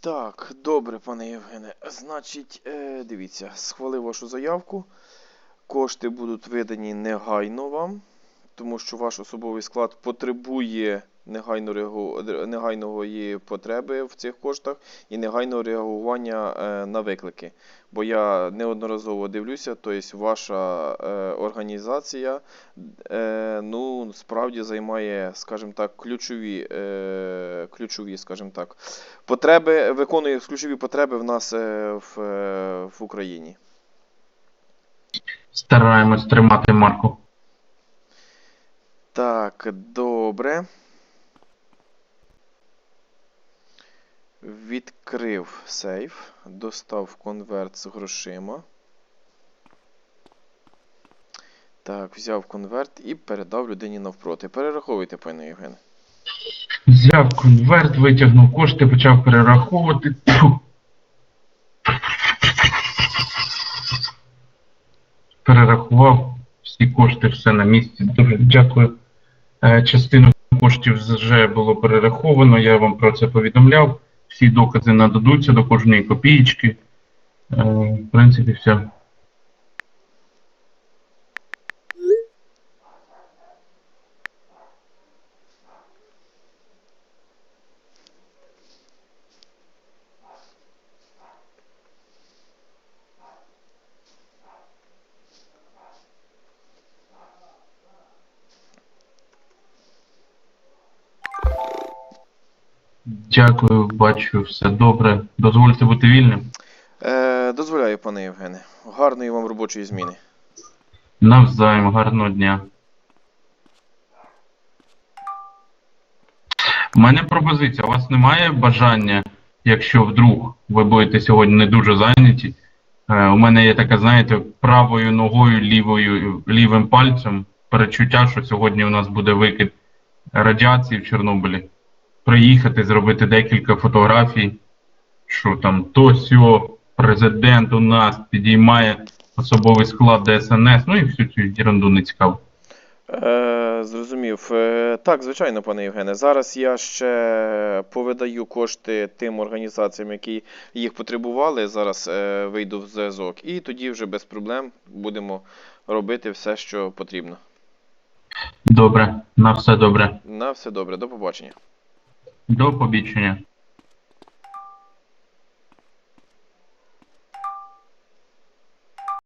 Так, добре, пане Євгене. Значить, е, дивіться, схвалив вашу заявку. Кошти будуть видані негайно вам, тому що ваш особовий склад потребує негайно реагу- негайного її потреби в цих коштах і негайного реагування е, на виклики. Бо я неодноразово дивлюся, тобто ваша е, організація е, ну, справді займає, скажімо так, ключові, ключові, скажімо так, потреби, виконує ключові потреби в нас в, в Україні. Стараємось тримати марку. Так, добре. Відкрив сейф, достав конверт з грошима. Так, взяв конверт і передав людині навпроти. Перераховуйте, пане Євгене. Взяв конверт, витягнув кошти, почав перераховувати. Перерахував всі кошти, все на місці. Дуже дякую. Е, Частину коштів вже було перераховано, я вам про це повідомляв. Всі докази нададуться до кожної копієчки. Е, В принципі, все. Дякую, бачу, все добре. Дозвольте бути вільним. Е, дозволяю, пане Євгене. Гарної вам робочої зміни. Навзаєм, гарного дня. У мене пропозиція. У вас немає бажання, якщо вдруг ви будете сьогодні не дуже зайняті. Е, у мене є така, знаєте, правою ногою, лівою, лівим пальцем перечуття, що сьогодні у нас буде викид радіації в Чорнобилі. Приїхати, зробити декілька фотографій, що там то сьо, президент у нас підіймає особовий склад ДСНС, ну і всю цю ерунду не цікаво. Е, зрозумів. Е, так, звичайно, пане Євгене. Зараз я ще повидаю кошти тим організаціям, які їх потребували. Зараз е, вийду в зв'язок. І тоді вже без проблем будемо робити все, що потрібно. Добре, на все добре. На все добре, до побачення. До побачення.